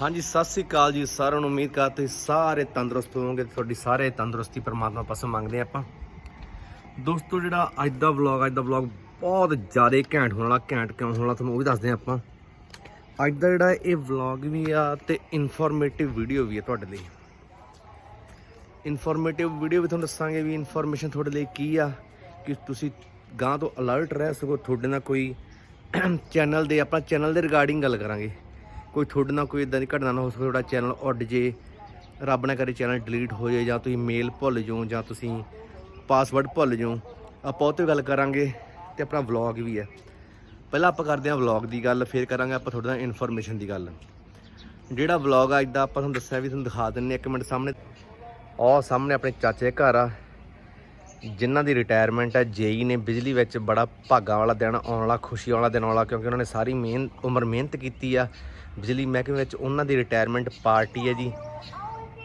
ਹਾਂਜੀ, ਸਤਿ ਸ੍ਰੀ ਅਕਾਲ ਜੀ ਸਾਰਿਆਂ ਨੂੰ। ਉਮੀਦ ਕਰਦਾ ਤੁਸੀਂ ਸਾਰੇ ਤੰਦਰੁਸਤ ਹੋਵੋਗੇ ਤੇ ਤੁਹਾਡੀ ਸਾਰੇ ਤੰਦਰੁਸਤੀ ਪਰਮਾਤਮਾ ਪਾਸੋਂ ਮੰਗਦੇ ਆਪਾਂ। ਦੋਸਤੋ, ਜਿਹੜਾ ਅੱਜ ਦਾ ਵਲੌਗ ਅੱਜ ਦਾ ਵਲੌਗ ਬਹੁਤ ਜ਼ਿਆਦਾ ਘੈਂਟ ਹੋਣ ਵਾਲਾ, ਘੈਂਟ ਕਿਉਂ ਹੋਣ ਵਾਲਾ ਤੁਹਾਨੂੰ ਉਹ ਵੀ ਦੱਸਦੇ ਹਾਂ ਆਪਾਂ। ਅੱਜ ਦਾ ਜਿਹੜਾ ਇਹ ਵਲੌਗ ਵੀ ਆ ਤੇ ਇਨਫੋਰਮੇਟਿਵ ਵੀਡੀਓ ਵੀ ਆ ਤੁਹਾਡੇ ਲਈ। ਇਨਫੋਰਮੇਟਿਵ ਵੀਡੀਓ ਵੀ ਤੁਹਾਨੂੰ ਦੱਸਾਂਗੇ ਵੀ ਇਨਫੋਰਮੇਸ਼ਨ ਤੁਹਾਡੇ ਲਈ ਕੀ ਆ, ਕਿ ਤੁਸੀਂ ਗਾਂ ਤੋਂ ਅਲਰਟ ਰਹਿ ਸਕੋ। ਤੁਹਾਡੇ ਨਾਲ ਕੋਈ ਚੈਨਲ ਦੇ ਆਪਾਂ ਚੈਨਲ ਦੇ ਰਿਗਾਰਡਿੰਗ ਗੱਲ ਕਰਾਂਗੇ। ਕੋਈ ਤੁਹਾਡੇ ਨਾਲ ਕੋਈ ਇਦਾਂ ਦੀ ਘਟਨਾ ਨਾ ਹੋ ਸਕੇ, ਤੁਹਾਡਾ ਚੈਨਲ ਉੱਡ ਜੇ, ਰੱਬ ਨਾ ਕਰੇ ਚੈਨਲ ਡਿਲੀਟ ਹੋ ਜਾਏ ਜਾਂ ਤੁਸੀਂ ਮੇਲ ਭੁੱਲ ਜਾਓ, ਜਾਂ ਤੁਸੀਂ ਪਾਸਵਰਡ ਭੁੱਲ ਜਾਓ। ਆਪਾਂ ਉਹ ਤੇ ਗੱਲ ਕਰਾਂਗੇ ਤੇ ਆਪਣਾ ਵਲੌਗ ਵੀ ਹੈ। ਪਹਿਲਾਂ ਆਪਾਂ ਕਰਦੇ ਹਾਂ ਵਲੌਗ ਦੀ ਗੱਲ, ਫਿਰ ਕਰਾਂਗੇ ਆਪਾਂ ਤੁਹਾਡੇ ਨਾਲ ਇਨਫੋਰਮੇਸ਼ਨ ਦੀ ਗੱਲ। ਜਿਹੜਾ ਵਲੌਗ ਆ ਅੱਜ ਆਪਾਂ ਤੁਹਾਨੂੰ ਦੱਸਿਆ ਵੀ ਤੁਹਾਨੂੰ ਦਿਖਾ ਦਿੰਨੇ ਇੱਕ ਮਿੰਟ ਸਾਹਮਣੇ। ਉਹ ਸਾਹਮਣੇ ਆਪਣੇ ਚਾਚੇ ਘਰ ਆ। ਜਿਨ੍ਹਾਂ ਦੀ ਰਿਟਾਇਰਮੈਂਟ ਹੈ, ਜੇਈ ਨੇ ਬਿਜਲੀ ਵਿੱਚ ਬੜਾ ਭਾਗਾਂ ਵਾਲਾ ਦਿਨ ਆਉਣ ਵਾਲਾ ਖੁਸ਼ੀ ਵਾਲਾ ਦਿਨ ਆਉਣ ਵਾਲਾ, ਕਿਉਂਕਿ ਉਹਨਾਂ ਨੇ ਸਾਰੀ ਮਿਹਨਤ ਉਮਰ ਮਿਹਨਤ ਕੀਤੀ ਆ। ਬਿਜਲੀ ਮਹਿਕਮੇ ਵਿੱਚ ਉਹਨਾਂ ਦੀ ਰਿਟਾਇਰਮੈਂਟ ਪਾਰਟੀ ਹੈ ਜੀ।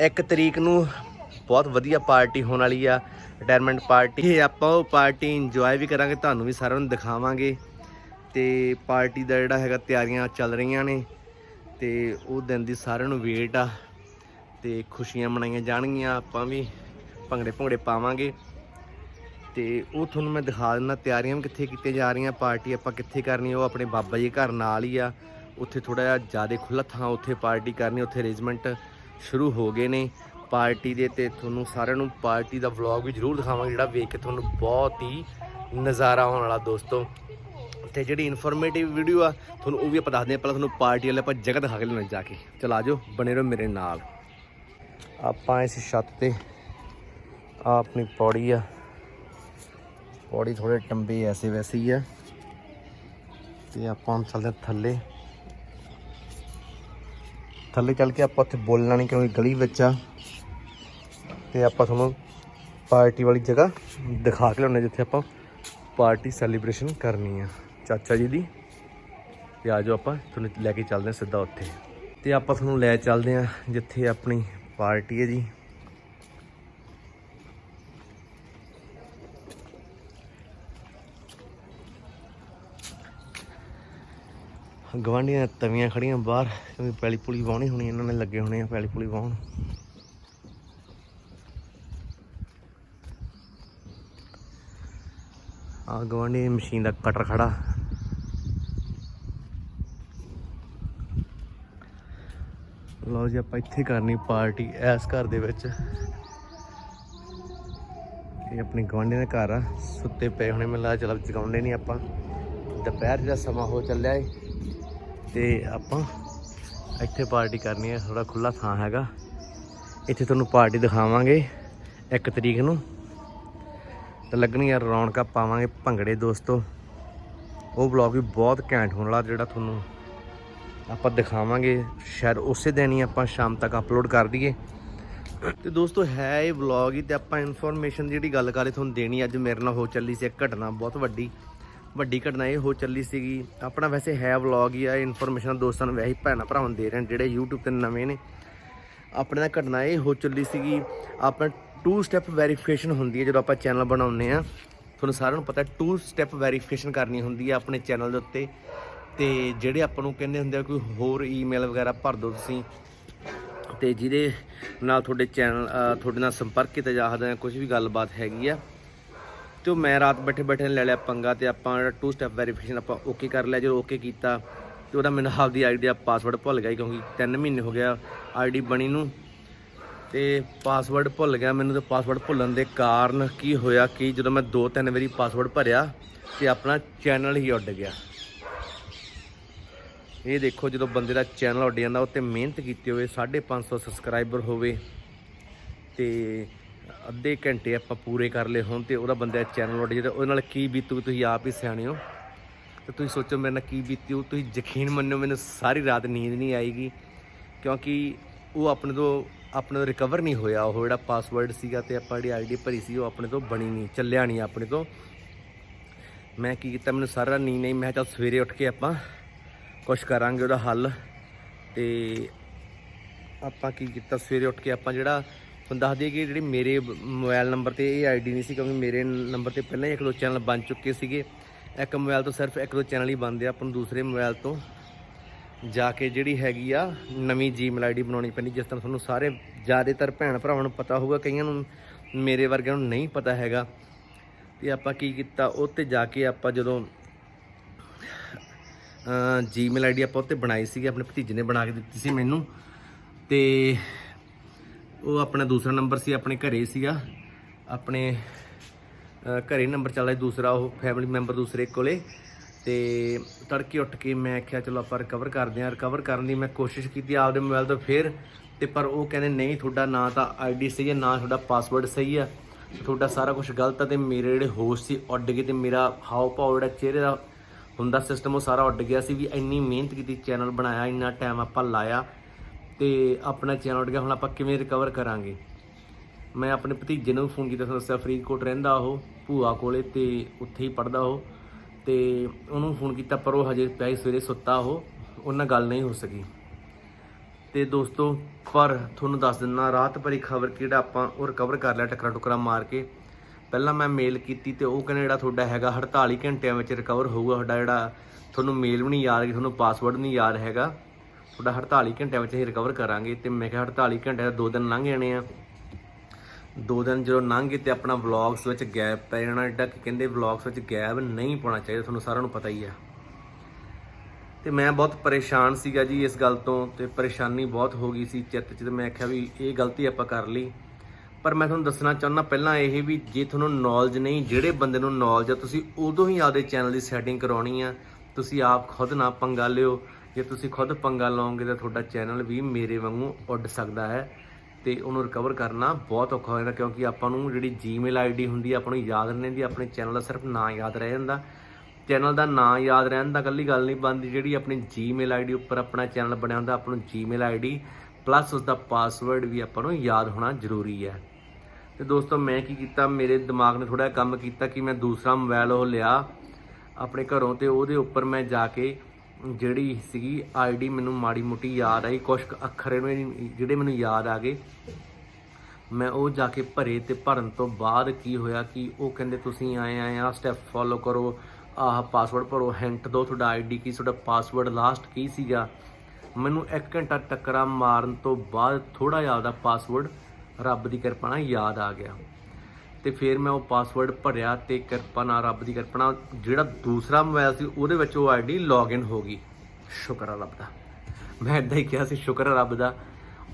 ਇੱਕ ਤਰੀਕ ਨੂੰ ਬਹੁਤ ਵਧੀਆ ਪਾਰਟੀ ਹੋਣ ਵਾਲੀ ਆ ਰਿਟਾਇਰਮੈਂਟ ਪਾਰਟੀ। ਇਹ ਆਪਾਂ ਉਹ ਪਾਰਟੀ ਇੰਜੋਏ ਵੀ ਕਰਾਂਗੇ, ਤੁਹਾਨੂੰ ਵੀ ਸਾਰਿਆਂ ਨੂੰ ਦਿਖਾਵਾਂਗੇ। ਤੇ ਪਾਰਟੀ ਦਾ ਜਿਹੜਾ ਹੈਗਾ, ਤਿਆਰੀਆਂ ਚੱਲ ਰਹੀਆਂ ਨੇ। ਤੇ ਉਹ ਦਿਨ ਦੀ ਸਾਰਿਆਂ ਨੂੰ ਵੇਟ ਆ। ਤੇ ਖੁਸ਼ੀਆਂ ਮਨਾਈਆਂ ਜਾਣਗੀਆਂ, ਆਪਾਂ ਵੀ ਭੰਗੜੇ ਭੰਗੜੇ ਪਾਵਾਂਗੇ। ਤੇ ਉਹ ਤੁਹਾਨੂੰ ਮੈਂ ਦਿਖਾ ਦਿੰਦਾ, ਤਿਆਰੀਆਂ ਵੀ ਕਿੱਥੇ ਕੀਤੀਆਂ ਜਾ ਰਹੀਆਂ, ਪਾਰਟੀ ਆਪਾਂ ਕਿੱਥੇ ਕਰਨੀ, ਉਹ ਆਪਣੇ ਬਾਬਾ ਜੀ ਘਰ ਨਾਲ ਹੀ ਆ। ਉੱਥੇ ਥੋੜਾ ਜਿਹਾ ਜ਼ਿਆਦਾ ਖੁੱਲ੍ਹਾ ਥਾਂ ਉੱਥੇ ਪਾਰਟੀ ਕਰਨੀ, ਉੱਥੇ ਅਰੇਂਜਮੈਂਟ ਸ਼ੁਰੂ ਹੋ ਗਏ ਨੇ। ਪਾਰਟੀ ਦੇ ਤੇ ਤੁਹਾਨੂੰ ਸਾਰਿਆਂ ਨੂੰ ਪਾਰਟੀ ਦਾ ਵਲੌਗ ਵੀ ਜ਼ਰੂਰ ਦਿਖਾਵਾਂਗੇ, ਜਿਹੜਾ ਵੇਖ ਕੇ ਤੁਹਾਨੂੰ ਬਹੁਤ ਹੀ ਨਜ਼ਾਰਾ ਆਉਣ ਵਾਲਾ ਦੋਸਤੋ। ਤੇ ਜਿਹੜੀ ਇਨਫੋਰਮੇਟਿਵ ਵੀਡੀਓ ਆ, ਤੁਹਾਨੂੰ ਉਹ ਵੀ ਆਪਾਂ ਦੱਸਦੇ ਹਾਂ। ਪਹਿਲਾਂ ਤੁਹਾਨੂੰ ਪਾਰਟੀ ਵਾਲੇ ਆਪਾਂ ਜਗ੍ਹਾ ਦਿਖਾ ਕੇ ਲੈਣਾ ਜਾ ਕੇ। ਚਲ ਆਜੋ ਬਣੇ ਰਹੋ ਮੇਰੇ ਨਾਲ। ਆਪਾਂ ਇਸ ਛੱਤ ਤੇ ਆਪਣੀ ਪੌੜੀ ਆ। ਪੌੜੀ ਥੋੜੇ ਟੰਬੇ ਐਸੇ ਵੈਸੇ ਹੀ ਆ ਤੇ ਆਪਾਂ ਹੁਣ ਚੱਲਦੇ ਹਾਂ ਥੱਲੇ। ਥੱਲੇ ਚੱਲ ਕੇ ਆਪਾਂ ਉੱਥੇ ਬੋਲਣਾ ਨਹੀਂ ਕਿਉਂਕਿ ਗਲੀ ਵਿੱਚ ਆ। ਤੇ ਆਪਾਂ ਤੁਹਾਨੂੰ ਪਾਰਟੀ ਵਾਲੀ ਜਗ੍ਹਾ ਦਿਖਾ ਕੇ ਲਿਆਉਂਦੇ ਜਿੱਥੇ ਆਪਾਂ ਪਾਰਟੀ ਸੈਲੀਬ੍ਰੇਸ਼ਨ ਕਰਨੀ ਆ। ਚਾਚਾ ਜੀ ਦੀ। ਤੇ ਆਜੋ ਆਪਾਂ, ਤੁਹਾਨੂੰ ਲੈ ਕੇ ਚੱਲਦੇ ਹਾਂ ਸਿੱਧਾ ਉੱਥੇ। ਤੇ ਆਪਾਂ ਤੁਹਾਨੂੰ ਲੈ ਚੱਲਦੇ ਹਾਂ ਜਿੱਥੇ ਆਪਣੀ ਪਾਰਟੀ ਹੈ ਜੀ। ਗਵਾਂਢੀਆਂ ਤਵੀਆਂ ਖੜੀਆਂ ਬਾਹਰ ਕਿਉਂਕਿ ਪੈਲੀ ਪੁਲੀ ਵਾਹਣੀ ਹੋਣੀ, ਇਹਨਾਂ ਨੇ ਲੱਗੇ ਹੋਣੇ ਆ ਪੈਲੀ ਪੁਲੀ ਵਾਹਣ। ਆ ਗਵਾਂਢੀ ਮਸ਼ੀਨ ਦਾ ਕਟਰ ਖੜਾ। ਲਓ ਜੀ, ਆਪਾਂ ਇੱਥੇ ਕਰਨੀ ਪਾਰਟੀ ਐਸ ਘਰ ਦੇ ਵਿੱਚ। ਇਹ ਆਪਣੀ ਗਵਾਂਢੀਆਂ ਦਾ ਘਰ ਆ, ਸੁੱਤੇ ਪਏ ਹੋਣੇ, ਮੈਨੂੰ ਲਾ ਚਲਾ ਜਗਾਉਂਦੇ ਨਹੀਂ ਆਪਾਂ। ਦੁਪਹਿਰ ਦਾ ਸਮਾਂ ਹੋ ਚੱਲਿਆ ਏ। ਤੇ ਆਪਾਂ ਇੱਥੇ ਪਾਰਟੀ ਕਰਨੀ ਹੈ ਥੋੜਾ ਖੁੱਲਾ ਥਾਂ ਹੈਗਾ। ਇੱਥੇ ਤੁਹਾਨੂੰ ਪਾਰਟੀ ਦਿਖਾਵਾਂਗੇ ਇੱਕ ਤਰੀਕ ਨੂੰ। ਤੇ ਲੱਗਣੀਆਂ ਰੌਣਕਾਂ ਪਾਵਾਂਗੇ ਭੰਗੜੇ ਦੋਸਤੋ। ਉਹ ਵਲੌਗ ਵੀ ਬਹੁਤ ਘੈਂਟ ਹੋਣ ਵਾਲਾ ਜਿਹੜਾ ਤੁਹਾਨੂੰ ਆਪਾਂ ਦਿਖਾਵਾਂਗੇ। ਸ਼ਾਇਦ ਉਸੇ ਦਿਨ ਹੀ ਆਪਾਂ ਸ਼ਾਮ ਤੱਕ ਅਪਲੋਡ ਕਰ ਦਈਏ। ਤੇ ਦੋਸਤੋ, ਹੈ ਇਹ ਵਲੌਗ ਹੀ ਤੇ ਆਪਾਂ ਇਨਫੋਰਮੇਸ਼ਨ ਜਿਹੜੀ ਗੱਲ ਕਰੇ ਤੁਹਾਨੂੰ ਦੇਣੀ ਅੱਜ ਮੇਰੇ ਨਾਲ ਹੋ ਚੱਲੀ ਸੀ ਇੱਕ ਘਟਨਾ ਬਹੁਤ ਵੱਡੀ। ਵੱਡੀ ਘਟਨਾ ਇਹ ਹੋ ਚੱਲੀ ਸੀਗੀ। ਆਪਣਾ ਵੈਸੇ ਹੈ ਵਲੌਗ ਹੀ ਆ ਇਨਫੋਰਮੇਸ਼ਨ ਦੋਸਤਾਂ ਨੂੰ ਵੈਸੇ ਹੀ ਭੈਣਾਂ ਭਰਾਵਾਂ ਨੂੰ ਦੇ ਰਹੇ ਨੇ, ਜਿਹੜੇ YouTube ਤੇ ਨਵੇਂ ਨੇ। ਆਪਣੇ ਦਾ ਘਟਨਾ ਇਹ ਹੋ ਚੱਲੀ ਸੀਗੀ, ਆਪਣਾ ਟੂ ਸਟੈਪ ਵੈਰੀਫਿਕੇਸ਼ਨ ਹੁੰਦੀ ਹੈ, ਜਦੋਂ ਆਪਾਂ ਚੈਨਲ ਬਣਾਉਂਦੇ ਆ ਤੁਹਾਨੂੰ ਸਾਰਿਆਂ ਨੂੰ ਪਤਾ ਟੂ ਸਟੈਪ ਵੈਰੀਫਿਕੇਸ਼ਨ ਕਰਨੀ ਹੁੰਦੀ ਹੈ ਆਪਣੇ ਚੈਨਲ ਦੇ ਉੱਤੇ। ਤੇ ਜਿਹੜੇ ਆਪਾਂ ਨੂੰ ਕਹਿੰਦੇ ਹੁੰਦੇ ਆ, ਕੋਈ ਹੋਰ ਈਮੇਲ ਵਗੈਰਾ ਭਰ ਦਿਓ ਤੁਸੀਂ। ਤੇ ਜਿਹਦੇ ਨਾਲ ਤੁਹਾਡੇ ਚੈਨਲ ਤੁਹਾਡੇ ਨਾਲ ਸੰਪਰਕ ਕੀਤਾ ਜਾ ਸਕਦਾ ਹੈ ਕੁਝ ਵੀ ਗੱਲਬਾਤ ਹੈਗੀ ਆ। ਤੇ ਉਹ ਮੈਂ ਰਾਤ ਬੈਠੇ ਬੈਠੇ ਲੈ ਲਿਆ ਪੰਗਾ ਤੇ ਆਪਾਂ ਜਿਹੜਾ ਟੂ ਸਟੈਪ ਵੈਰੀਫਿਕੇਸ਼ਨ ਆਪਾਂ ਓਕੇ ਕਰ ਲਿਆ। ਜਦੋਂ ਓਕੇ ਕੀਤਾ, ਤੇ ਉਹਦਾ ਮੈਨੂੰ ਆਪਦੀ ਆਈਡੀ ਦਾ ਪਾਸਵਰਡ ਭੁੱਲ ਗਿਆ ਕਿਉਂਕਿ 3 ਮਹੀਨੇ ਹੋ ਗਿਆ ਆਈਡੀ ਬਣੀ ਨੂੰ। ਤੇ ਪਾਸਵਰਡ ਭੁੱਲ ਗਿਆ ਮੈਨੂੰ ਤੇ ਪਾਸਵਰਡ ਭੁੱਲਣ ਦੇ ਕਾਰਨ ਕੀ ਹੋਇਆ ਕਿ ਜਦੋਂ ਮੈਂ ਦੋ ਤਿੰਨ ਵਾਰੀ ਪਾਸਵਰਡ ਭਰਿਆ ਤੇ ਆਪਣਾ ਚੈਨਲ ਹੀ ਉੱਡ ਗਿਆ। ਇਹ ਦੇਖੋ ਜਦੋਂ ਬੰਦੇ ਦਾ ਚੈਨਲ ਉੱਡ ਜਾਂਦਾ ਉੱਤੇ ਮਿਹਨਤ ਕੀਤੀ ਹੋਵੇ 550 ਸਬਸਕ੍ਰਾਈਬਰ ਹੋਵੇ ਤੇ ਅੱਧੇ ਘੰਟੇ ਆਪਾਂ ਪੂਰੇ ਕਰ ਲਏ ਹੋਣ ਤੇ ਉਹਦਾ ਬੰਦੇ ਦਾ ਚੈਨਲ ਉੱਡ ਜੇ ਉਹਦੇ ਨਾਲ ਕੀ ਬੀਤੂ ਤੁਸੀਂ ਆਪ ਹੀ ਸਿਆਣੇ ਹੋ। ਤੇ ਤੁਸੀਂ ਸੋਚੋ ਮੇਰੇ ਨਾਲ ਕੀ ਬੀਤੂ ਤੁਸੀਂ ਯਕੀਨ ਮੰਨੋ ਮੈਨੂੰ ਸਾਰੀ ਰਾਤ ਨੀਂਦ ਨਹੀਂ ਆਏਗੀ, ਕਿਉਂਕਿ ਉਹ ਆਪਣੇ ਤੋਂ ਆਪਣੇ ਤੋਂ ਰਿਕਵਰ ਨਹੀਂ ਹੋਇਆ। ਉਹ ਜਿਹੜਾ ਪਾਸਵਰਡ ਸੀਗਾ ਤੇ ਆਪਾਂ ਜਿਹੜੀ ਆਈਡੀ ਭਰੀ ਸੀ, ਉਹ ਆਪਣੇ ਤੋਂ ਬਣੀ ਨਹੀਂ, ਚੱਲਿਆ ਨਹੀਂ ਆਪਣੇ ਤੋਂ। ਮੈਂ ਕੀ ਕੀਤਾ, ਮੈਨੂੰ ਸਾਰਾ ਨੀਂਦ ਨਹੀਂ ਮੈਂ ਕਿਹਾ ਚੱਲ ਸਵੇਰੇ ਉੱਠ ਕੇ ਆਪਾਂ ਕੁਛ ਕਰਾਂਗੇ ਉਹਦਾ ਹੱਲ। ਤੇ ਆਪਾਂ ਕੀ ਕੀਤਾ, ਸਵੇਰੇ ਉੱਠ ਕੇ ਆਪਾਂ ਜਿਹੜਾ ਤੁਹਾਨੂੰ ਦੱਸ ਦਈਏ ਕਿ ਜਿਹੜੀ ਮੇਰੇ ਮੋਬਾਈਲ ਨੰਬਰ ਤੇ ਇਹ ਆਈਡੀ ਨਹੀਂ ਸੀ ਕਿਉਂਕਿ ਮੇਰੇ ਨੰਬਰ ਤੇ ਪਹਿਲਾਂ ਹੀ ਇੱਕ ਦੋ ਚੈਨਲ ਬਣ ਚੁੱਕੇ ਸੀਗੇ। ਇੱਕ ਮੋਬਾਈਲ ਤੋਂ ਸਿਰਫ ਇੱਕ ਦੋ ਚੈਨਲ ਹੀ ਬਣਦੇ ਆ, ਆਪਾਂ ਨੂੰ ਦੂਸਰੇ ਮੋਬਾਈਲ ਤੋਂ। ਜਾ ਕੇ ਜਿਹੜੀ ਹੈਗੀ ਆ, ਨਵੀਂ ਜੀਮੇਲ ਆਈਡੀ ਬਣਾਉਣੀ ਪੈਣੀ ਜਿਸ ਤਰ੍ਹਾਂ ਤੁਹਾਨੂੰ ਸਾਰੇ ਜ਼ਿਆਦਾਤਰ ਭੈਣ ਭਰਾਵਾਂ ਨੂੰ ਪਤਾ ਹੋਊਗਾ, ਕਈਆਂ ਨੂੰ ਮੇਰੇ ਵਰਗਿਆਂ ਨੂੰ ਨਹੀਂ ਪਤਾ ਹੈਗਾ। ਤੇ ਆਪਾਂ ਕੀ ਕੀਤਾ ਉਹ ਤੇ ਜਾ ਕੇ ਆਪਾਂ ਜਦੋਂ ਜੀਮੇਲ ਆਈਡੀ ਆਪਾਂ ਉੱਤੇ ਬਣਾਈ ਸੀਗੀ, ਆਪਣੇ ਭਤੀਜੇ ਨੇ ਬਣਾ ਕੇ ਦਿੱਤੀ ਸੀ ਮੈਨੂੰ। ਤੇ ਉਹ ਆਪਣਾ ਦੂਸਰਾ ਨੰਬਰ ਸੀ, ਆਪਣੇ ਘਰੇ ਸੀਗਾ। ਆਪਣੇ, ਅਹ, ਘਰੇ ਨੰਬਰ ਚੱਲਦਾ ਸੀ ਦੂਸਰਾ, ਉਹ ਫੈਮਿਲੀ ਮੈਂਬਰ ਦੂਸਰੇ ਕੋਲੇ। ਤੇ ਤੜਕੇ ਉੱਠ ਕੇ ਮੈਂ ਆਖਿਆ, ਚਲੋ ਆਪਾਂ ਰਿਕਵਰ ਕਰਦੇ ਹਾਂ। ਰਿਕਵਰ ਕਰਨ ਦੀ ਮੈਂ ਕੋਸ਼ਿਸ਼ ਕੀਤੀ ਆਪਦੇ ਮੋਬਾਈਲ ਤੋਂ ਫਿਰ। ਤੇ ਪਰ ਉਹ ਕਹਿੰਦੇ, ਨਹੀਂ, ਤੁਹਾਡਾ ਨਾ ਤਾਂ ਆਈਡੀ ਸਹੀ ਹੈ, ਨਾ ਤੁਹਾਡਾ ਪਾਸਵਰਡ ਸਹੀ ਹੈ। ਤੁਹਾਡਾ ਸਾਰਾ ਕੁਝ ਗਲਤ ਹੈ ਤੇ ਮੇਰੇ ਜਿਹੜੇ ਹੋਸ਼ ਸੀ, ਉੱਡ ਗਏ ਤੇ ਮੇਰਾ ਹਾਵ ਭਾਵ ਜਿਹੜਾ ਚਿਹਰੇ ਦਾ ਹੁੰਦਾ ਸਿਸਟਮ ਉਹ ਸਾਰਾ ਉੱਡ ਗਿਆ ਸੀ ਵੀ ਇੰਨੀ ਮਿਹਨਤ ਕੀਤੀ ਚੈਨਲ ਬਣਾਇਆ, ਇੰਨਾ ਟਾਈਮ ਆਪਾਂ ਲਾਇਆ। ਤੇ ਆਪਣਾ ਚੈਨਲ ਉੱਡ ਗਿਆ, ਹੁਣ ਆਪਾਂ ਕਿਵੇਂ ਰਿਕਵਰ ਕਰਾਂਗੇ? ਮੈਂ ਆਪਣੇ ਭਤੀਜੇ ਨੂੰ ਫੋਨ ਕੀਤਾ ਤੁਹਾਨੂੰ ਦੱਸਿਆ ਫਰੀਦਕੋਟ ਰਹਿੰਦਾ ਉਹ, ਭੂਆ ਕੋਲੇ ਤੇ ਉੱਥੇ ਹੀ ਪੜਦਾ ਉਹ। ਤੇ ਉਹਨੂੰ ਫੋਨ ਕੀਤਾ, ਪਰ ਉਹ ਹਜੇ ਪਿਆ ਸਵੇਰੇ ਸੁੱਤਾ ਉਹ ਉਹਨਾਂ ਗੱਲ ਨਹੀਂ ਹੋ ਸਕੀ। ਤੇ ਦੋਸਤੋ, ਪਰ ਤੁਹਾਨੂੰ ਦੱਸ ਦਿੰਦਾ, ਰਾਤ ਭਰੀ ਖਬਰ ਕਿਹੜਾ ਆਪਾਂ ਉਹ ਰਿਕਵਰ ਕਰ ਲਿਆ, ਟਕਰਾ ਟੁਕਰਾ ਮਾਰ ਕੇ। ਪਹਿਲਾਂ ਮੈਂ ਮੇਲ ਕੀਤੀ ਤੇ ਉਹ ਕਹਿੰਦੇ ਜਿਹੜਾ ਤੁਹਾਡਾ ਹੈਗਾ 48 ਘੰਟਿਆਂ ਵਿੱਚ ਰਿਕਵਰ ਹੋਊਗਾ, ਤੁਹਾਡਾ ਜਿਹੜਾ ਤੁਹਾਨੂੰ ਮੇਲ ਵੀ ਨਹੀਂ ਯਾਦ ਹੈ ਤੁਹਾਨੂੰ ਪਾਸਵਰਡ ਨਹੀਂ ਯਾਦ ਹੈਗਾ। ਤੁਹਾਡਾ 48 ਘੰਟਿਆਂ ਵਿੱਚ ਅਸੀਂ ਰਿਕਵਰ ਕਰਾਂਗੇ ਤੇ ਮੈਂ ਕਿਹਾ 48 ਘੰਟੇ ਦਾ ਦੋ ਦਿਨ ਲੰਘ ਜਾਣੇ ਆ। ਦੋ ਦਿਨ ਜਦੋਂ ਲੰਘ ਗਏ ਤੇ ਆਪਣਾ ਵਲੌਗਸ ਵਿੱਚ ਗੈਪ ਪੈ ਜਾਣਾ, ਜਿਹੜਾ ਕਿ ਕਹਿੰਦੇ ਵਲੌਗਸ ਵਿੱਚ ਗੈਪ ਨਹੀਂ ਪਾਉਣਾ ਚਾਹੀਦਾ, ਤੁਹਾਨੂੰ ਸਾਰਿਆਂ ਨੂੰ ਪਤਾ ਹੀ ਆ। ਤੇ ਮੈਂ ਬਹੁਤ ਪਰੇਸ਼ਾਨ ਸੀਗਾ ਜੀ ਇਸ ਗੱਲ ਤੋਂ ਤੇ ਪਰੇਸ਼ਾਨੀ ਬਹੁਤ ਹੋ ਗਈ ਸੀ ਚਿੱਤ 'ਚ ਤੇ ਮੈਂ ਆਖਿਆ ਵੀ ਇਹ ਗਲਤੀ ਆਪਾਂ ਕਰ ਲਈ। ਪਰ ਮੈਂ ਤੁਹਾਨੂੰ ਦੱਸਣਾ ਚਾਹੁੰਦਾ ਪਹਿਲਾਂ ਇਹ ਵੀ ਜੇ ਤੁਹਾਨੂੰ ਨੌਲੇਜ ਨਹੀਂ, ਜਿਹੜੇ ਬੰਦੇ ਨੂੰ ਨੌਲੇਜ ਆ, ਤੁਸੀਂ ਉਦੋਂ ਹੀ ਆਪਦੇ ਚੈਨਲ ਦੀ ਸੈਟਿੰਗ ਕਰਾਉਣੀ ਆ। ਤੁਸੀਂ ਆਪ ਖੁਦ ਨਾ ਪੰਗਾ ਲਿਓ। ਜੇ ਤੁਸੀਂ ਖੁਦ ਪੰਗਾ ਲਓਗੇ ਤਾਂ ਤੁਹਾਡਾ ਚੈਨਲ ਵੀ ਮੇਰੇ ਵਾਂਗੂ ਉੱਡ ਸਕਦਾ ਹੈ ਤੇ ਉਹਨੂੰ ਰਿਕਵਰ ਕਰਨਾ ਬਹੁਤ ਔਖਾ ਹੋ ਜਾਂਦਾ ਕਿਉਂਕਿ ਆਪਾਂ ਨੂੰ ਜਿਹੜੀ ਜੀਮੇਲ ਆਈਡੀ ਹੁੰਦੀ ਆ, ਆਪਾਂ ਨੂੰ ਯਾਦ ਰਹਿੰਦੀ ਦੀ ਆਪਣੇ ਚੈਨਲ ਦਾ ਸਿਰਫ ਨਾਂ ਯਾਦ ਰਹਿ ਜਾਂਦਾ। ਚੈਨਲ ਦਾ ਨਾਂ ਯਾਦ ਰਹਿਣ ਦਾ ਇਕੱਲੀ ਗੱਲ ਨਹੀਂ ਬਣਦੀ, ਜਿਹੜੀ ਆਪਣੀ ਜੀਮੇਲ ਆਈਡੀ ਉੱਪਰ ਆਪਣਾ ਚੈਨਲ ਬਣਿਆ ਹੁੰਦਾ, ਆਪਾਂ ਨੂੰ ਜੀਮੇਲ ਆਈਡੀ ਪਲੱਸ ਉਸ ਦਾ ਪਾਸਵਰਡ ਵੀ ਆਪਾਂ ਨੂੰ ਯਾਦ ਹੋਣਾ ਜ਼ਰੂਰੀ ਹੈ। ਤੇ ਦੋਸਤੋ, ਮੈਂ ਕੀ ਕੀਤਾ? ਮੇਰੇ ਦਿਮਾਗ ਨੇ ਥੋੜਾ ਕੰਮ ਕੀਤਾ ਕਿ ਮੈਂ ਦੂਸਰਾ ਮੋਬਾਈਲ ਉਹ ਲਿਆ ਆਪਣੇ ਘਰੋਂ ਤੇ ਉਹਦੇ ਉੱਪਰ ਮੈਂ ਜਾ ਕੇ ਜਿਹੜੀ ਸੀਗੀ ਆਈਡੀ ਮੈਨੂੰ ਮਾੜੀ ਮੋਟੀ ਯਾਦ ਆਈ ਕੁਝ ਕੁ ਅੱਖਰ ਇਹਨੂੰ ਜਿਹੜੇ ਮੈਨੂੰ ਯਾਦ ਆ ਗਏ। ਮੈਂ ਉਹ ਜਾ ਕੇ ਭਰੇ ਤੇ ਭਰਨ ਤੋਂ ਬਾਅਦ ਕੀ ਹੋਇਆ ਕਿ ਉਹ ਕਹਿੰਦੇ ਤੁਸੀਂ ਆਏ ਆਏ ਆ ਸਟੈਪ ਫੋਲੋ ਕਰੋ, ਆਹ ਪਾਸਵਰਡ ਭਰੋ ਹਿੰਟ ਦਿਓ ਤੁਹਾਡਾ ਆਈਡੀ ਕੀ, ਤੁਹਾਡਾ ਪਾਸਵਰਡ ਲਾਸਟ ਕੀ ਸੀਗਾ। ਮੈਨੂੰ 1 ਘੰਟਾ ਟੱਕਰਾ ਮਾਰਨ ਤੋਂ ਬਾਅਦ ਥੋੜਾ ਜਿਹਾ ਉਹਦਾ ਪਾਸਵਰਡ ਰੱਬ ਦੀ ਕਿਰਪਾ ਨਾਲ ਯਾਦ ਆ ਗਿਆ। ਤੇ ਫਿਰ ਮੈਂ ਉਹ ਪਾਸਵਰਡ ਭਰਿਆ ਤੇ ਕਿਰਪਾ ਨਾਲ, ਰੱਬ ਦੀ ਕਿਰਪਾ ਨਾਲ ਜਿਹੜਾ ਦੂਸਰਾ ਮੋਬਾਈਲ ਸੀ, ਉਹਦੇ ਵਿੱਚ ਉਹ ਆਈਡੀ ਲੌਗਇਨ ਹੋ ਗਈ। ਸ਼ੁਕਰ ਆ ਰੱਬ ਦਾ। ਮੈਂ ਇਦਾਂ ਹੀ ਕਿਹਾ ਸੀ, ਸ਼ੁਕਰ ਆ ਰੱਬ ਦਾ।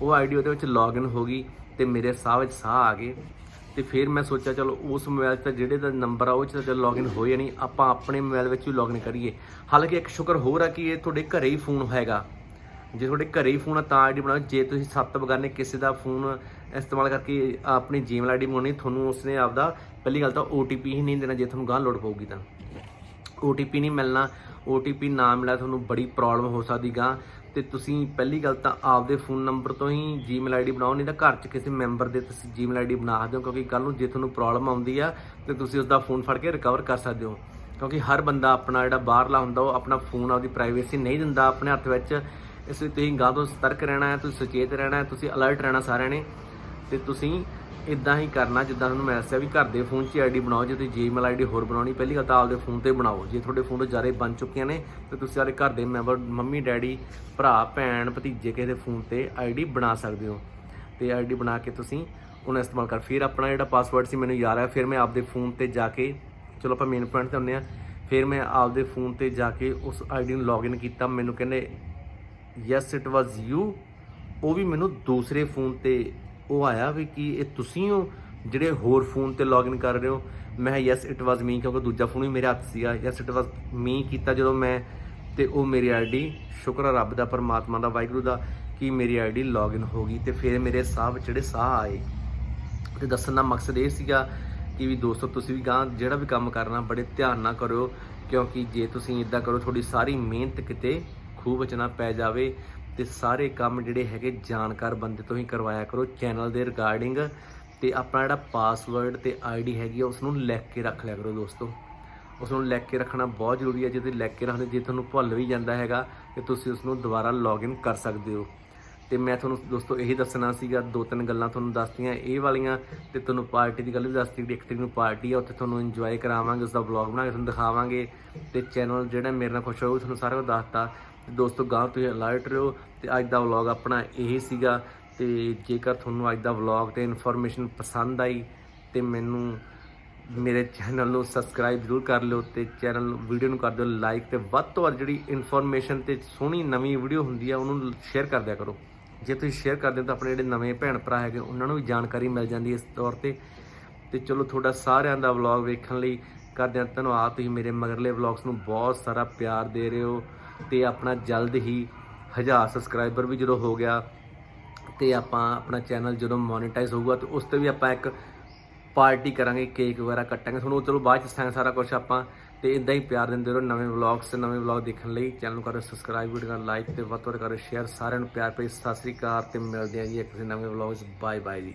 ਉਹ ਆਈਡੀ ਉਹਦੇ ਵਿੱਚ ਲੌਗਇਨ ਹੋ ਗਈ ਤੇ ਮੇਰੇ ਸਾਹ ਵਿੱਚ ਸਾਹ ਆ ਗਏ। ਤੇ ਫਿਰ ਮੈਂ ਸੋਚਿਆ, ਚਲੋ ਉਸ ਮੋਬਾਈਲ 'ਤੇ ਜਿਹੜੇ ਦਾ ਨੰਬਰ ਆ, ਉਹ 'ਚ ਤਾਂ ਚਲੋ ਲੌਗਇਨ ਹੋਏ ਨਹੀਂ ਆਪਾਂ ਆਪਣੇ ਮੋਬਾਈਲ ਵਿੱਚ ਵੀ ਲੌਗਇਨ ਕਰੀਏ। ਹਾਲਾਂਕਿ ਇੱਕ ਸ਼ੁਕਰ ਹੋਰ ਆ ਕਿ ਇਹ ਤੁਹਾਡੇ ਘਰੇ ਹੀ ਫੋਨ ਹੈਗਾ। ਜੇ ਤੁਹਾਡੇ ਘਰੇ ਹੀ ਫੋਨ ਆ, ਤਾਂ ਆਈਡੀ ਬਣਾਓ। ਜੇ ਤੁਸੀਂ ਸੱਤ ਬਗਾਨੇ ਕਿਸੇ ਦਾ ਫੋਨ ਇਸਤੇਮਾਲ ਕਰਕੇ ਆਪਣੀ ਜੀਮੇਲ ਆਈਡੀ ਬਣਾਉਣੀ, ਤੁਹਾਨੂੰ ਉਸਨੇ ਆਪਦਾ ਪਹਿਲੀ ਗੱਲ ਤਾਂ OTP ਹੀ ਨਹੀਂ ਦੇਣਾ, ਜੇ ਤੁਹਾਨੂੰ ਗਾਂ ਲੋਡ ਪਊਗੀ ਤਾਂ। OTP ਨਹੀਂ ਮਿਲਣਾ OTP ਨਾ ਮਿਲਿਆ, ਤੁਹਾਨੂੰ ਬੜੀ ਪ੍ਰੋਬਲਮ ਹੋ ਸਕਦੀ ਗਾਂ ਤੇ ਤੁਸੀਂ ਪਹਿਲੀ ਗੱਲ ਤਾਂ ਆਪਦੇ ਫੋਨ ਨੰਬਰ ਤੋਂ ਹੀ ਜੀਮੇਲ ਆਈਡੀ ਬਣਾਓ, ਨਹੀਂ ਤਾਂ ਘਰ 'ਚ ਕਿਸੇ ਮੈਂਬਰ ਦੇ ਤੁਸੀਂ ਜੀਮੇਲ ਆਈਡੀ ਬਣਾ ਸਕਦੇ ਹੋ, ਕਿਉਂਕਿ ਕੱਲ ਨੂੰ ਜੇ ਤੁਹਾਨੂੰ ਪ੍ਰੋਬਲਮ ਆਉਂਦੀ ਆ, ਤੇ ਤੁਸੀਂ ਉਸ ਦਾ ਫੋਨ ਫੜ ਕੇ ਰਿਕਵਰ ਕਰ ਸਕਦੇ ਹੋ। ਕਿਉਂਕਿ ਹਰ ਬੰਦਾ ਆਪਣਾ ਜਿਹੜਾ ਬਾਹਰਲਾ ਹੁੰਦਾ, ਉਹ ਆਪਣਾ ਫੋਨ ਆਪਦੀ ਪ੍ਰਾਈਵੇਸੀ ਨਹੀਂ ਦਿੰਦਾ, ਆਪਣੇ ਹੱਥ ਵਿੱਚ। ਇਸ ਲਈ ਤੁਸੀਂ ਗਾਂ ਤੋਂ ਸਤਰਕ ਰਹਿਣਾ ਹੈ, ਤੁਸੀਂ ਸੁਚੇਤ ਰਹਿਣਾ ਹੈ, ਤੁਸੀਂ ਅਲਰਟ ਰਹਿਣਾ ਸਾਰਿਆਂ ਨੇ। ਤੇ ਤੁਸੀਂ ਇਦਾਂ ਹੀ ਕਰਨਾ, ਜਿੱਦਾਂ ਤੁਹਾਨੂੰ ਮੈਂ ਦੱਸਿਆ ਵੀ ਘਰ ਦੇ ਫੋਨ 'ਚ ਆਈਡੀ ਬਣਾਓ, ਜੇ ਤੁਸੀਂ ਜੀਮੇਲ ਆਈਡੀ ਹੋਰ ਬਣਾਉਣੀ, ਪਹਿਲੀ ਗੱਲ ਤਾਂ ਆਪਦੇ ਫੋਨ ਤੇ ਬਣਾਓ। ਜੇ ਤੁਹਾਡੇ ਫੋਨ ਤੋਂ ਜ਼ਿਆਦਾ ਬਣ ਚੁੱਕੀਆਂ ਨੇ, ਤੇ ਤੁਸੀਂ ਸਾਰੇ ਘਰ ਦੇ ਮੈਂਬਰ, ਮੰਮੀ, ਡੈਡੀ, ਭਰਾ, ਭੈਣ, ਭਤੀਜੇ ਕਿਸੇ ਦੇ ਫੋਨ ਤੇ ਆਈਡੀ ਬਣਾ ਸਕਦੇ ਹੋ। ਤੇ ਆਈਡੀ ਬਣਾ ਕੇ ਤੁਸੀਂ ਉਹਨਾਂ ਇਸਤੇਮਾਲ ਕਰ। ਫਿਰ ਆਪਣਾ ਜਿਹੜਾ ਪਾਸਵਰਡ ਸੀ, ਮੈਨੂੰ ਯਾਦ ਆ ਫਿਰ ਮੈਂ ਆਪਦੇ ਫੋਨ ਤੇ ਜਾ ਕੇ, ਚਲੋ ਆਪਾਂ ਮੇਨ ਪੁਆਇੰਟ ਤੇ ਹੁੰਦੇ ਆ ਫਿਰ ਮੈਂ ਆਪਦੇ ਫੋਨ ਤੇ ਜਾ ਕੇ ਉਸ ਆਈਡੀ ਨੂੰ ਲੌਗਇਨ ਕੀਤਾ। ਮੈਨੂੰ ਕਹਿੰਦੇ ਯੈਸ ਇਟ ਵਾਸ ਯੂ ਉਹ ਵੀ ਮੈਨੂੰ ਦੂਸਰੇ ਫੋਨ ਤੇ ਉਹ ਆਇਆ ਵੀ ਕੀ ਇਹ ਤੁਸੀਂ ਹੋ? ਜਿਹੜੇ ਹੋਰ ਫੋਨ ਤੇ ਲੌਗਇਨ ਕਰ ਰਹੇ ਹੋ? ਮੈਂ ਯੈਸ ਇਟ ਵਾਸ ਮੀ ਕਿਉਂਕਿ ਦੂਜਾ ਫੋਨ ਵੀ ਮੇਰੇ ਹੱਥ ਸੀਗਾ। ਯੈਸ ਇਟ ਵਾਸ ਮੀ ਕੀਤਾ ਜਦੋਂ ਮੈਂ, ਤੇ ਉਹ ਮੇਰੀ ਆਈਡੀ ਸ਼ੁਕਰ ਰੱਬ ਦਾ, ਪਰਮਾਤਮਾ ਦਾ, ਵਾਹਿਗੁਰੂ ਦਾ, ਕਿ ਮੇਰੀ ਆਈਡੀ ਲੌਗਇਨ ਹੋ ਗਈ ਤੇ ਫਿਰ ਮੇਰੇ ਸਾਹ ਵਿੱਚ ਜਿਹੜੇ ਸਾਹ ਆਏ। ਤੇ ਦੱਸਣ ਦਾ ਮਕਸਦ ਇਹ ਸੀਗਾ ਕਿ ਵੀ ਦੋਸਤੋ, ਤੁਸੀਂ ਵੀ ਗਾਂ ਜਿਹੜਾ ਵੀ ਕੰਮ ਕਰਨਾ, ਬੜੇ ਧਿਆਨ ਨਾਲ ਕਰਿਓ, ਕਿਉਂਕਿ ਜੇ ਤੁਸੀਂ ਇਦਾਂ ਕਰੋ, ਤੁਹਾਡੀ ਸਾਰੀ ਮਿਹਨਤ ਕਿਤੇ ਖੂਹ ਵਿੱਚ ਨਾ ਪੈ ਜਾਵੇ। ਤੇ ਸਾਰੇ ਕੰਮ ਜਿਹੜੇ ਹੈਗੇ ਜਾਣਕਾਰ ਬੰਦੇ ਤੋਂ ਹੀ ਕਰਵਾਇਆ ਕਰੋ। ਚੈਨਲ ਦੇ ਰਿਗਾਰਡਿੰਗ ਤੇ ਆਪਣਾ ਜਿਹੜਾ ਪਾਸਵਰਡ ਤੇ ਆਈਡੀ ਹੈਗੀ ਆ ਉਸ ਨੂੰ ਲਿਖ ਕੇ ਰੱਖ ਲਿਆ ਕਰੋ ਦੋਸਤੋ। ਉਸ ਨੂੰ ਲਿਖ ਕੇ ਰੱਖਣਾ ਬਹੁਤ ਜ਼ਰੂਰੀ ਹੈ ਜੇ ਤੁਸੀਂ ਲੈ ਕੇ ਰੱਖਦੇ, ਜੇ ਤੁਹਾਨੂੰ ਭੁੱਲ ਵੀ ਜਾਂਦਾ ਹੈਗਾ, ਤੇ ਤੁਸੀਂ ਉਸ ਨੂੰ ਦੁਬਾਰਾ ਲੌਗਇਨ ਕਰ ਸਕਦੇ ਹੋ। ਤੇ ਮੈਂ ਤੁਹਾਨੂੰ ਦੋਸਤੋ ਇਹੀ ਦੱਸਣਾ ਸੀਗਾ, ਦੋ ਤਿੰਨ ਗੱਲਾਂ ਤੁਹਾਨੂੰ ਦੱਸਤੀਆਂ, ਇਹ ਵਾਲੀਆਂ, ਤੇ ਤੁਹਾਨੂੰ ਪਾਰਟੀ ਦੀ ਗੱਲ ਵੀ ਦੱਸਤੀ ਕਿ ਇੱਕ ਤਰੀਕ ਨੂੰ ਪਾਰਟੀ ਆ, ਉੱਥੇ ਤੁਹਾਨੂੰ ਇੰਜੋਏ ਕਰਾਵਾਂਗੇ ਉਸ ਦਾ ਵਲੌਗ ਬਣਾ ਕੇ ਤੁਹਾਨੂੰ ਦਿਖਾਵਾਂਗੇ। ਤੇ ਚੈਨਲ ਜਿਹੜਾ ਮੇਰੇ ਨਾਲ ਖੁਸ਼ ਹੋਊ ਤੁਹਾਨੂੰ ਸਾਰਿਆਂ ਨੂੰ ਦੱਸਤਾ। ਦੋਸਤੋ ਗਾਂ ਤੁਸੀਂ ਅਲਰਟ ਰਹੋ ਤੇ ਅੱਜ ਦਾ ਵਲੌਗ ਆਪਣਾ ਇਹ ਸੀਗਾ ਤੇ ਜੇਕਰ ਤੁਹਾਨੂੰ ਅੱਜ ਦਾ ਵਲੌਗ ਤੇ ਇਨਫੋਰਮੇਸ਼ਨ ਪਸੰਦ ਆਈ ਤੇ ਮੈਨੂੰ ਮੇਰੇ ਚੈਨਲ ਨੂੰ ਸਬਸਕ੍ਰਾਈਬ ਜ਼ਰੂਰ ਕਰ ਲਿਓ ਤੇ ਚੈਨਲ ਵੀਡੀਓ ਨੂੰ ਕਰ ਦਿਓ ਲਾਈਕ ਤੇ ਵੱਧ ਤੋਂ ਵੱਧ ਜਿਹੜੀ ਇਨਫੋਰਮੇਸ਼ਨ ਤੇ ਸੋਹਣੀ ਨਵੀਂ ਵੀਡੀਓ ਹੁੰਦੀ ਆ, ਉਹਨੂੰ ਸ਼ੇਅਰ ਕਰ ਦਿਆ ਕਰੋ। ਜੇ ਤੁਸੀਂ ਸ਼ੇਅਰ ਕਰਦੇ ਹੋ ਤਾਂ ਆਪਣੇ ਜਿਹੜੇ ਨਵੇਂ ਭੈਣ ਭਰਾ ਹੈਗੇ, ਉਹਨਾਂ ਨੂੰ ਵੀ ਜਾਣਕਾਰੀ ਮਿਲ ਜਾਂਦੀ ਇਸ ਤੌਰ ਤੇ। ਤੇ ਚਲੋ, ਤੁਹਾਡਾ ਸਾਰਿਆਂ ਦਾ ਵਲੌਗ ਵੇਖਣ ਲਈ ਕਰਦੇ ਹਾਂ ਧੰਨਵਾਦ। ਤੁਸੀਂ ਮੇਰੇ ਮਗਰਲੇ ਵਲੌਗਸ ਨੂੰ ਬਹੁਤ ਸਾਰਾ ਪਿਆਰ ਦੇ ਰਹੇ ਹੋ। ਤੇ ਆਪਣਾ ਜਲਦ ਹੀ ਹਜ਼ਾਰ ਸਬਸਕ੍ਰਾਈਬਰ ਵੀ ਜਦੋਂ ਹੋ ਗਿਆ ਤੇ ਆਪਾਂ ਆਪਣਾ ਚੈਨਲ ਜਦੋਂ ਮੋਨੇਟਾਈਜ਼ ਹੋਊਗਾ ਤੇ ਉਸ ਤੇ ਵੀ ਆਪਾਂ ਇੱਕ ਪਾਰਟੀ ਕਰਾਂਗੇ ਕੇਕ ਵਗੈਰਾ ਕੱਟਾਂਗੇ। ਤੁਹਾਨੂੰ ਚਲੋ ਬਾਅਦ ਚ ਦੱਸਾਂਗੇ ਸਾਰਾ ਕੁਝ ਆਪਾਂ ਤੇ ਇਦਾਂ ਹੀ ਪਿਆਰ ਦਿੰਦੇ ਰਹੋ ਨਵੇਂ ਵਲੌਗਸ ਤੇ ਨਵੇਂ ਵਲੌਗ ਦੇਖਣ ਲਈ। ਚੈਨਲ ਨੂੰ ਕਰੋ ਸਬਸਕ੍ਰਾਈਬ ਵੀਡੀਓ ਨੂੰ ਲਾਈਕ ਤੇ ਵੱਧ ਤੋਂ ਵੱਧ ਕਰੋ ਸ਼ੇਅਰ ਸਾਰਿਆਂ ਨੂੰ ਪਿਆਰ ਭਰੀ। ਸਤਿ ਸ੍ਰੀ ਅਕਾਲ ਤੇ ਮਿਲਦੇ ਹਾਂ ਜੀ ਇੱਕ ਨਵੇਂ ਵਲੌਗਸ ਬਾਏ ਬਾਏ ਜੀ।